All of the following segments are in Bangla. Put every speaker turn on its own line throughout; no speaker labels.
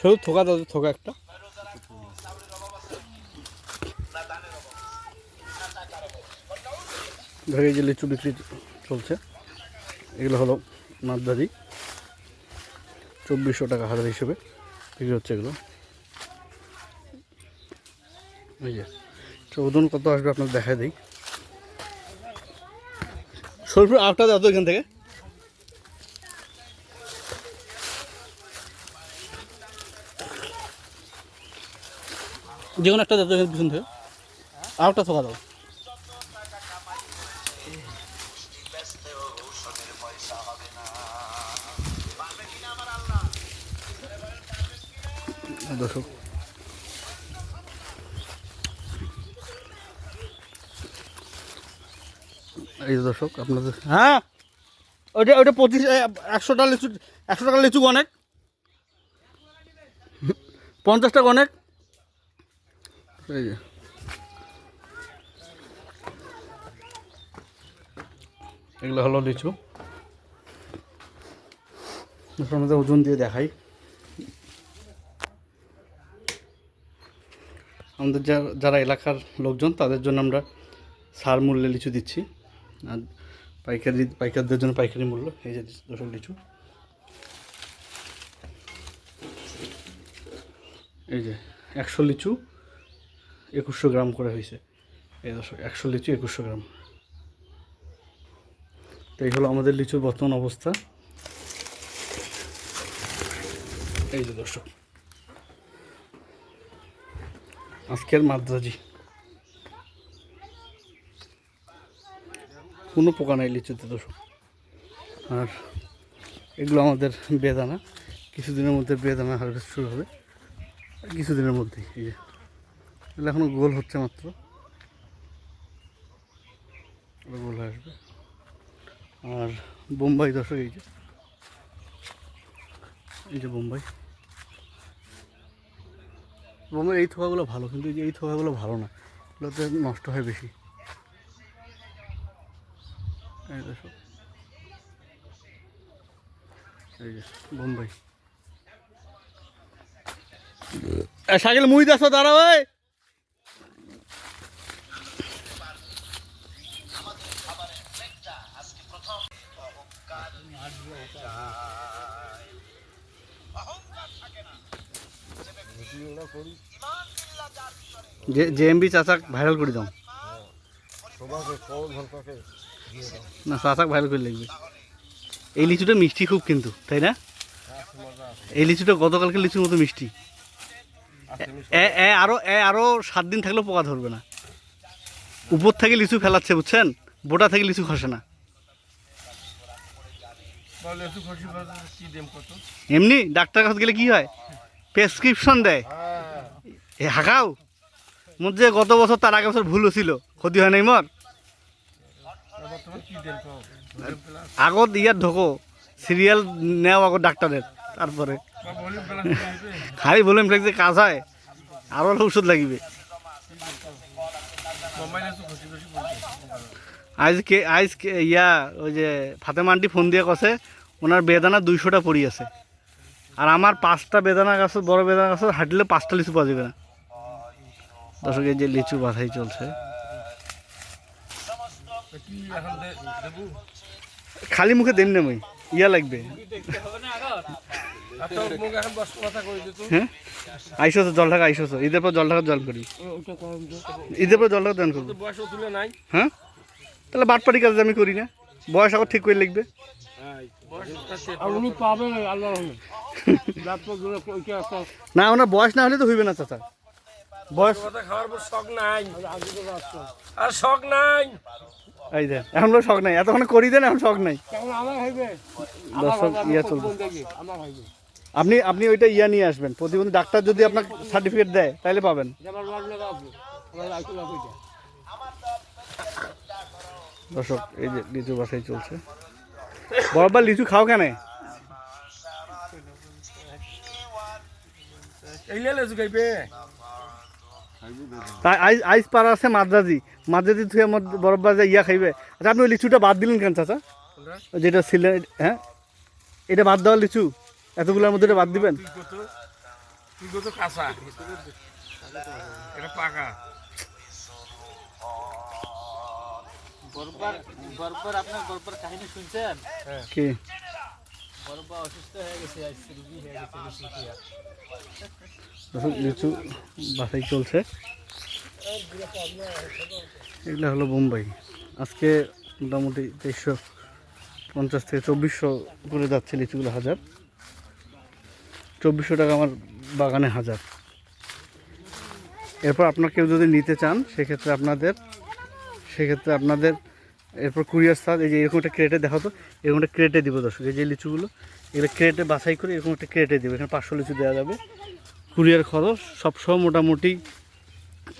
শুধু থোকা দাও থোকা একটা। ধরে যে লিচু বিক্রি চলছে এগুলো হলো মাদ্রাজি চব্বিশশো টাকা হাজার হিসেবে বিক্রি হচ্ছে এগুলো। এই যে ওজন কত আসবে আপনার দেখা দিই। সরপুর আটটা দাও তো এখান থেকে। যে কোনো একটা এখানে পিছন থেকে আটটা থোকা দাও। দর্শক। এই দর্শক আপনাদের হ্যাঁ। ওইটা ওইটা পঁচিশ একশো টাকা লিচু একশো টাকা লিচু অনেক পঞ্চাশ টাকা অনেক এই যে। এগুলো হলো লিচু। আমাদের ওজন দিয়ে দেখাই। আমাদের যারা এলাকার লোকজন, তাদের জন্য আমরা সার মূল্যে লিচু দিচ্ছি। আর পাইকারি, পাইকারদের জন্য পাইকারি মূল্য, এই যে দশক লিচু। এই যে, একশো লিচু। একুশশো গ্রাম করে হয়েছে। এই দর্শক একশো লিচু একুশশো গ্রাম। তো এই হলো আমাদের লিচুর বর্তমান অবস্থা। এই যে দর্শক, আজকের মাদ্রাজি। কোনো পোকা নাই লিচুতে দর্শক। আর এগুলো আমাদের বেদানা। কিছুদিনের মধ্যে বেদানা হারভেস্ট শুরু হবে। কিছুদিনের মধ্যেই, এই যে। এগুলো এখনও গোল হচ্ছে মাত্র। গোল হয়ে আসবে। আর বোম্বাই দর্শক, এই যে এই যে বোম্বাই। বোম্বাই এই থোকাগুলো ভালো, কিন্তু এই থোকাগুলো ভালো না। এগুলোতে নষ্ট হয় বেশি। এই দর্শক এই যে বোম্বাই। সাইকেল মুই দাস দাঁড়া ভাই জেএমবি চাচাক ভাইরাল করে দাও। না, চাচাক ভাইরাল করে লাগবে। এই লিচুটা মিষ্টি খুব কিন্তু, তাই না? এই লিচুটা গতকালকে লিচুর মতো মিষ্টি। এ এ আরও এ আরও সাত দিন থাকলেও পোকা ধরবে না। উপর থেকে লিচু ফেলাচ্ছে, বুঝছেন? বোটা থেকে লিচু খসে না। এমনি ডাক্তার কাছে গেলে কি হয়? প্রেসক্রিপশন দেয়। এ হাঁকাও মোর যে গত বছর তার আগে বছর ভুল ছিল ক্ষতি হয় নাই মোর। আগত ইয়াত ঢোকো সিরিয়াল নেও আগত ডাক্তারের তারপরে। খালি বললাম যে কাজ হয়। আরও ঔষধ লাগিবে। আজকে আজকে ইয়া ওই যে ফাতেমা আন্টি ফোন দিয়ে কছে ওনার বেদানা দুইশোটা পড়ি আছে। আর আমার পাঁচটা বেদানা গাছ, বড় বেদানা গাছ, হাঁটলে পাঁচটা লিচু পাওয়া যাবে না। দর্শক যে লিচু বাধাই চলছে। খালি মুখে দেন না মই ইয়া লাগবে। হ্যাঁ? আইসো তো, জল ঢাকা আইসো ঈদের পর জল ঢাকা জল করি। ঈদের পর জল ঢাকা জল করব হ্যাঁ? তাহলে বাটপাটি কাজ আমি করি না। বয়স আবার ঠিক করে লিখবে।
আর উনি পাবেন আল্লাহ
না ওনার বয়স না হলে তো হইবে না চাচা। বয়স
কথা খাওয়ার পর শখ নাই। আর শখ নাই।
এই দেন এখন শখ নাই। এতক্ষণ করি দেন এখন শখ নাই। দর্শক ইয়া চলবে। আপনি আপনি ওইটা ইয়া নিয়ে আসবেন। প্রতিবন্ধী ডাক্তার যদি আপনাকে সার্টিফিকেট দেয় তাহলে পাবেন। দর্শক এই যে লিচু বাসাই চলছে। বরাবর লিচু খাও কেন? আইস পাড়া আছে মাদ্রাজি। মাদ্রাজি থুয়ে বরফ যে ইয়া খাইবে। আচ্ছা আপনি ওই লিচুটা বাদ দিলেন কেন চাচা? যেটা ছিলেন হ্যাঁ? এটা বাদ দেওয়া লিচু? এতগুলোর মধ্যে এটা বাদ দিবেন?
কাঁচা এটা পাকা।
বরবার বরবার আপনার বরবার কাহিনী শুনছেন?
কে?
বরবা অসুস্থ হয়ে গেছে আজ রুগী হয়ে গেছে লিচু
লিচু বাসাই চলছে। এগুলো হলো বোম্বাই। আজকে মোটামুটি তেইশশো পঞ্চাশ থেকে চব্বিশশো করে যাচ্ছে লিচুগুলো হাজার। চব্বিশশো টাকা আমার বাগানে হাজার। এরপর আপনার কেউ যদি নিতে চান সেক্ষেত্রে আপনাদের সেক্ষেত্রে আপনাদের এরপর কুরিয়ার সাজ এই যে এরকম একটা ক্রেটে দেখো তো এরকম একটা ক্রেটে দিব দর্শক এই যে লিচুগুলো এগুলো ক্রেটে বাছাই করে এরকম একটা ক্রেটে দেবে এখানে পাঁচশো লিচু দেওয়া যাবে। কুরিয়ার খরচ সবসময় মোটামুটি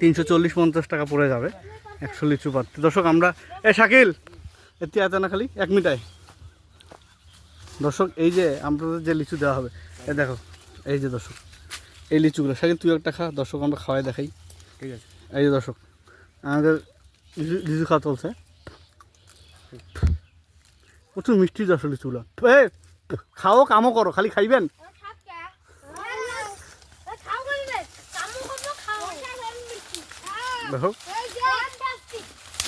তিনশো চল্লিশ পঞ্চাশ টাকা পড়ে যাবে একশো লিচু পাত্র দর্শক আমরা এ শাকিল এতে আছে না খালি এক মিটাই দর্শক এই যে আপনাদের যে লিচু দেওয়া হবে এ দেখো এই যে দর্শক এই লিচুগুলো শাকিল তুই একটা খা দর্শক আমরা খাওয়াই দেখাই।
ঠিক আছে।
এই যে দর্শক আমাদের লিচু খাওয়া চলছে। প্রচুর মিষ্টি দর্শক লিচুগুলো এ খাও, কামও করো, খালি খাইবেন? দেখো।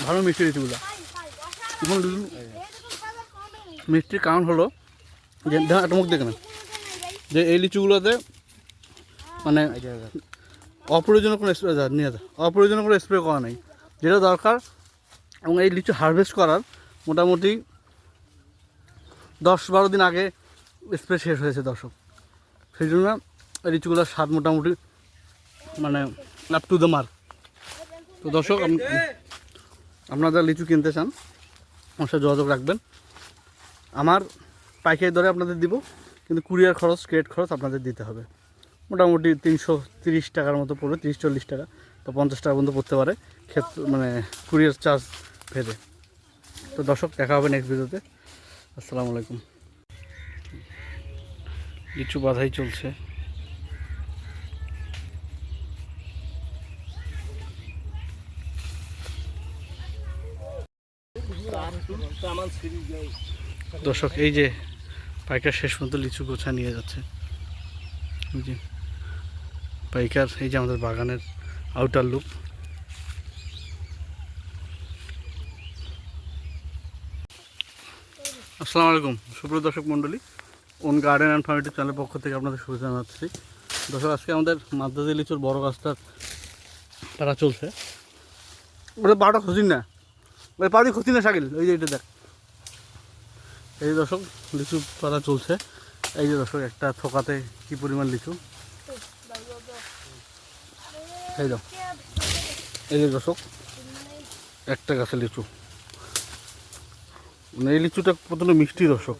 ভালো মিষ্টি এখন মিষ্টির কারণ হলো যে একটা মুখ দেখে না যে, এই লিচুগুলোতে মানে অপ্রয়োজনীয় কোনো স্প্রে নিয়ে যা। অপ্রয়োজনীয় কোনো স্প্রে করা নেই। যেটা দরকার এবং এই লিচু হারভেস্ট করার মোটামুটি দশ বারো দিন আগে স্প্রে শেষ হয়েছে দর্শক। সেই জন্য লিচুগুলোর স্বাদ মোটামুটি মানে আপ টু দ্য মার্ক তো দর্শক আপ- আপনারা লিচু কিনতে চান আমার সাথে যোগাযোগ রাখবেন। আমার পাইকারি দরে আপনাদের দিব, কিন্তু কুরিয়ার খরচ, ক্রেডিট খরচ আপনাদের দিতে হবে। মোটামুটি তিনশো তিরিশ টাকার মতো পড়বে, তিরিশ চল্লিশ টাকা। তো পঞ্চাশ টাকা পর্যন্ত পড়তে পারে ক্ষেত্র মানে কুরিয়ার চার্জ ভেদে। তো দর্শক, দেখা হবে নেক্সট ভিডিওতে আসসালামু আলাইকুম। লিচু বাধাই চলছে। দর্শক, এই যে পাইকার শেষ পর্যন্ত লিচু গোছা নিয়ে যাচ্ছে। পাইকার, এই যে আমাদের বাগানের আউটার লুক আসসালামু আলাইকুম। সুপ্রিয় দর্শক মণ্ডলী, ওন গার্ডেন অ্যান্ড ফার্মিটি চ্যানেলের পক্ষ থেকে আপনাদের শুভেচ্ছা জানাচ্ছি। দর্শক, আজকে আমাদের মাদ্রাজি লিচুর বড় গাছটার তারা চলছে। ওটা বারোটা খুঁজিন না। ওই পাড়ি খুঁজি না সাকিল ওই যে এটা দেখ। এই দর্শক, লিচু পাতা চলছে। এই যে দর্শক, একটা থোকাতে কি পরিমাণ লিচু? এই দাও এই যে দর্শক, একটা গাছে লিচু। মানে এই লিচুটা প্রচণ্ড মিষ্টি দর্শক।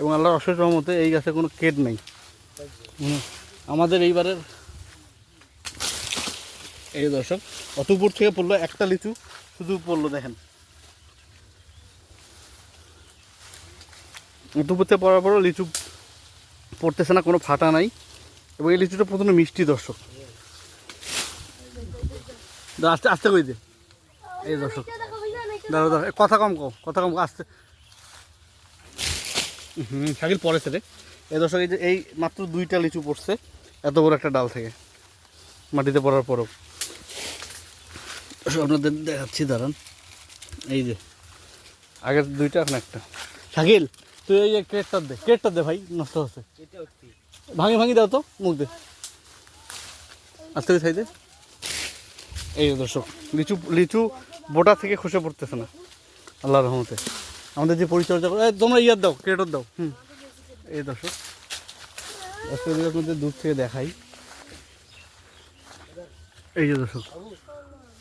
এবং আল্লাহর অশেষ রহমতে এই গাছে কোনো কেট নেই। আমাদের এইবারের এই দর্শক অত উপর থেকে পড়ল একটা লিচু, শুধু পড়ল দেখেন। দুপুরতে পড়ার পরও লিচু পড়তেছে না, কোনো ফাটা নাই। এবং এই লিচুটা প্রথমে মিষ্টি দর্শক। আস্তে আস্তে করে দে? এই দর্শক। দাঁড়া দাঁড়া এ, কথা কম কম কথা কম আস্তে। হুম শাকিল পড়েছে রে এই দর্শক এই যে এই মাত্র দুইটা লিচু পড়ছে এত বড় একটা ডাল থেকে মাটিতে পড়ার পরও। আপনাদের দেখাচ্ছি দাঁড়ান। এই যে আগের দুইটা এখন একটা। শাকিল তুই এই যে ক্রেটটা দে ক্রেটটা দে ভাই নষ্ট হচ্ছে। ভাঙি ভাঙি দাও তো মুখ দে। আস্তে দে। এই যে দর্শক লিচু লিচু বোটা থেকে খসে পড়তেছে না। আল্লাহ রহমতে। আমাদের যে পরিচর্যা করে তোমরা ইয়ার দাও ক্রেটর দাও। হুম। এই দর্শক আপনাদের দূর থেকে দেখাই। এই যে দর্শক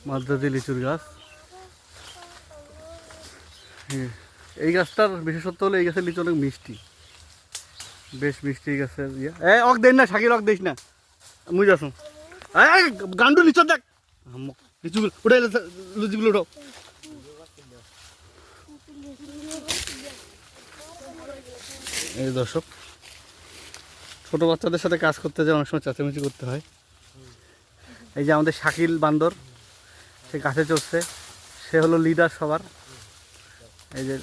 মাদ্রাজি লিচুর গাছ। হ্যাঁ, এই গাছটার বিশেষত্ব হলো এই গাছের লিচু অনেক মিষ্টি। বেশ মিষ্টি গাছের ইয়ে। এ অক দেন না শাকির অক দিস না। মুই এই গান্ডু লিচু দেখ। লিচুগুলো উঠে লিচুগুলো উঠাও। এই দর্শক, ছোট বাচ্চাদের সাথে কাজ করতে যায় অনেক সময় চেঁচামেচি করতে হয়। এই যে আমাদের শাকিল বান্দর, সে কাছে চড়ছে। সে হলো লিডার সবার। এই যে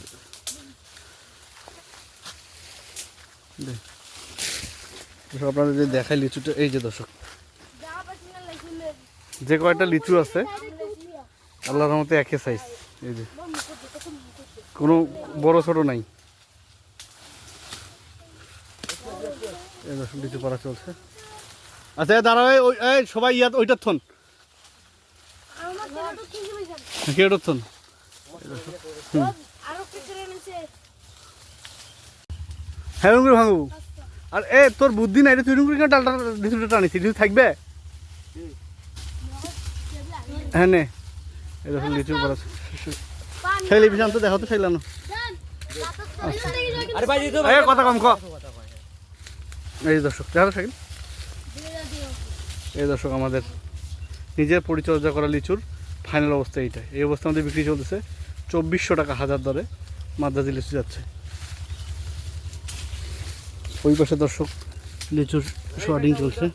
আপনাদের যে দেখায় লিচুটা, এই যে দর্শক। যে কয়টা লিচু আছে? আল্লাহর রহমতে একই সাইজ এই যে। কোনো বড় ছোট নাই। লিচু পড়া চলছে। আচ্ছা দাঁড়াও ওই সবাই ইয়াত, ওইটার থন। কেটার থন? হ্যাঁ করে আর, এ, তোর বুদ্ধি নাই রে, তুই কেন ডালটা টানিস? থাকবে? হ্যাঁ নে। এই দেখো লিচু পড়া ছেলে বিশান তো দেখো তো ছেলানো
আরে ভাই
এই কথা কম এই দর্শক দেখো সাইকেল এই দর্শক আমাদের। নিজের পরিচর্যা করা লিচুর ফাইনাল অবস্থা এইটা এই অবস্থা আমাদের বিক্রি চলতেছে চব্বিশশো টাকা হাজার দরে মাদ্রাজি লিচু যাচ্ছে। ওই পাশে দর্শক লিচুর শর্টিং চলছে।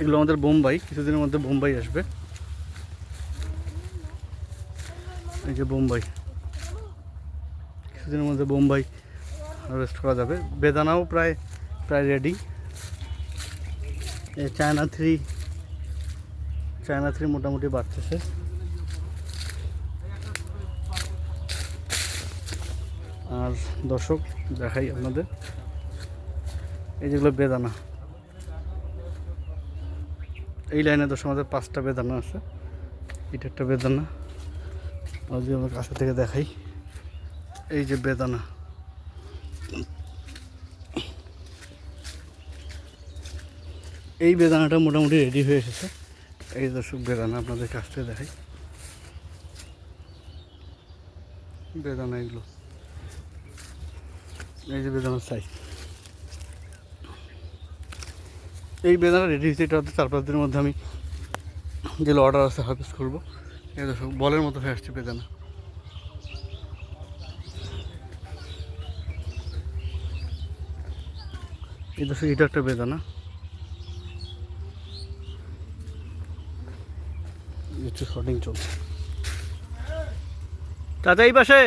এগুলো আমাদের বোম্বাই, কিছুদিনের মধ্যে বোম্বাই আসবে। এই যে বোম্বাই। কিছুদিনের মধ্যে বোম্বাই হারভেস্ট করা যাবে। বেদানাও প্রায় প্রায় ready China three China three মোটামুটি বাড়তেছে। আর দর্শক দেখাই আপনাদের। এই যেগুলো বেদানা। এই লাইনে দর্শক আমাদের পাঁচটা বেদানা আছে এটা একটা বেদানা। যদি আমরা কাছে থেকে দেখাই এই যে বেদানা। এই বেদানাটা মোটামুটি রেডি হয়ে এসেছে। এই দর্শক, বেদানা আপনাদের কাছ থেকে দেখাই। বেদানা এগুলো। এই যে বেদানার সাইজ এই বেদানা রেডি হয়েছে, এটা চার পাঁচ দিনের মধ্যে আমি যেগুলো অর্ডার আছে হারভেস্ট করব, এই দর্শক বলের মতো হয়ে আসছে বেদানা। এই দর্শক এটা একটা বেদানা। একটু শটিং চলছে। চাচা এই পাশে।